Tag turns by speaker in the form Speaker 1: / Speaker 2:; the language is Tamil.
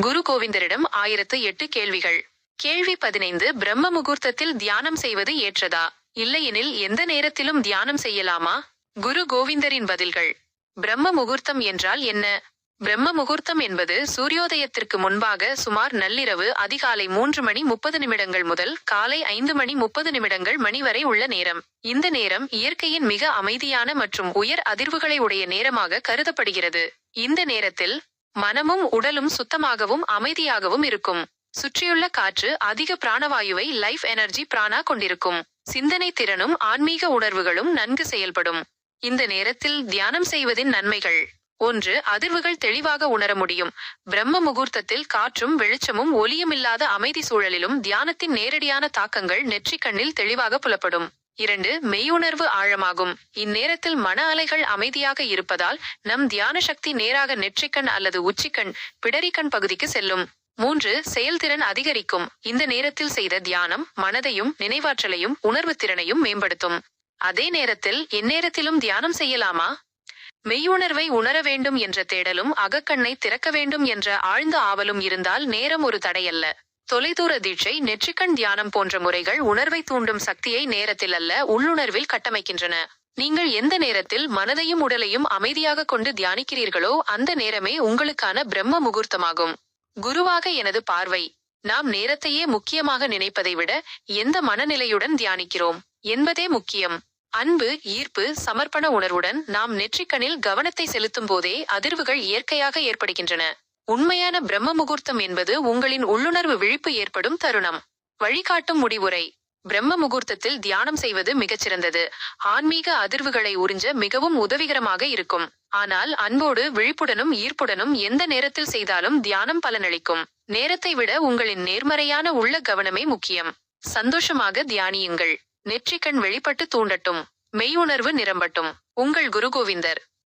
Speaker 1: குரு கோவிந்தரிடம் ஆயிரத்து எட்டு கேள்விகள். கேள்வி பதினைந்து பிரம்ம முகூர்த்தத்தில் தியானம் செய்வது ஏற்றதா? இல்லையெனில் எந்த நேரத்திலும் தியானம் செய்யலாமா? குரு கோவிந்தரின் பதில்கள். பிரம்ம முகூர்த்தம் என்றால் என்ன? பிரம்ம முகூர்த்தம் என்பது சூரியோதயத்திற்கு முன்பாக சுமார் நள்ளிரவு அதிகாலை மூன்று மணி முப்பது நிமிடங்கள் முதல் காலை ஐந்து மணி முப்பது நிமிடங்கள் மணி வரை உள்ள நேரம். இந்த நேரம் இயற்கையின் மிக அமைதியான மற்றும் உயர் அதிர்வுகளை உடைய நேரமாக கருதப்படுகிறது. இந்த நேரத்தில் மனமும் உடலும் சுத்தமாகவும் அமைதியாகவும் இருக்கும். சுற்றியுள்ள காற்று அதிக பிராணவாயுவை லைஃப் எனர்ஜி பிராணா கொண்டிருக்கும். சிந்தனை திறனும் ஆன்மீக உணர்வுகளும் நன்கு செயல்படும். இந்த நேரத்தில் தியானம் செய்வதின் நன்மைகள். ஒன்று அதிர்வுகள் தெளிவாக உணர முடியும். பிரம்ம முகூர்த்தத்தில் காற்றும் வெளிச்சமும் ஒலியுமில்லாத அமைதி சூழலிலும் தியானத்தின் நேரடியான தாக்கங்கள் நெற்றிக் கண்ணில் தெளிவாக புலப்படும். இரண்டு மெய்யுணர்வு ஆழமாகும். இந்நேரத்தில் மன அலைகள் அமைதியாக இருப்பதால் நம் தியான சக்தி நேராக நெற்றிக்கண் அல்லது உச்சிக்கண் பிடரிக்கண் பகுதிக்கு செல்லும். மூன்று செயல்திறன் அதிகரிக்கும். இந்த நேரத்தில் செய்த தியானம் மனதையும் நினைவாற்றலையும் உணர்வு திறனையும் மேம்படுத்தும். அதே நேரத்தில் எந்நேரத்திலும் தியானம் செய்யலாமா? மெய்யுணர்வை உணர வேண்டும் என்ற தேடலும் அகக்கண்ணை திறக்க வேண்டும் என்ற ஆழ்ந்த ஆவலும் இருந்தால் நேரம் ஒரு தடையல்ல. தொலைதூர தீட்சை நெற்றிக்கண் தியானம் போன்ற முறைகள் உணர்வை தூண்டும் சக்தியை நேரத்தில் அல்ல உள்ளுணர்வில் கட்டமைக்கின்றன. நீங்கள் எந்த நேரத்தில் மனதையும் உடலையும் அமைதியாக கொண்டு தியானிக்கிறீர்களோ அந்த நேரமே உங்களுக்கான பிரம்ம முகூர்த்தமாகும். குருவாக எனது பார்வை. நாம் நேரத்தையே முக்கியமாக நினைப்பதை விட எந்த மனநிலையுடன் தியானிக்கிறோம்? என்பதே முக்கியம். அன்பு ஈர்ப்பு சமர்ப்பண உணர்வுடன் நாம் நெற்றிக்கணில் கவனத்தை செலுத்தும் போதே அதிர்வுகள் இயற்கையாக ஏற்படுகின்றன. உண்மையான பிரம்ம முகூர்த்தம் என்பது உங்களின் உள்ளுணர்வு விழிப்பு ஏற்படும் தருணம். வழிகாட்டும் முடிவுரை. பிரம்ம முகூர்த்தத்தில் தியானம் செய்வது மிகச்சிறந்தது. ஆன்மீக அதிர்வுகளை உறிஞ்ச மிகவும் உதவிகரமாக இருக்கும். ஆனால் அன்போடு விழிப்புடனும் ஈர்ப்புடனும் எந்த நேரத்தில் செய்தாலும் தியானம் பலனளிக்கும். நேரத்தை விட உங்களின் நேர்மறையான உள்ள கவனமே முக்கியம். சந்தோஷமாக தியானியுங்கள். நெற்றிக்கண் வெளிப்பட்டு தூண்டட்டும். மெய்யுணர்வு நிரம்பட்டும். உங்கள் குரு கோவிந்தர்.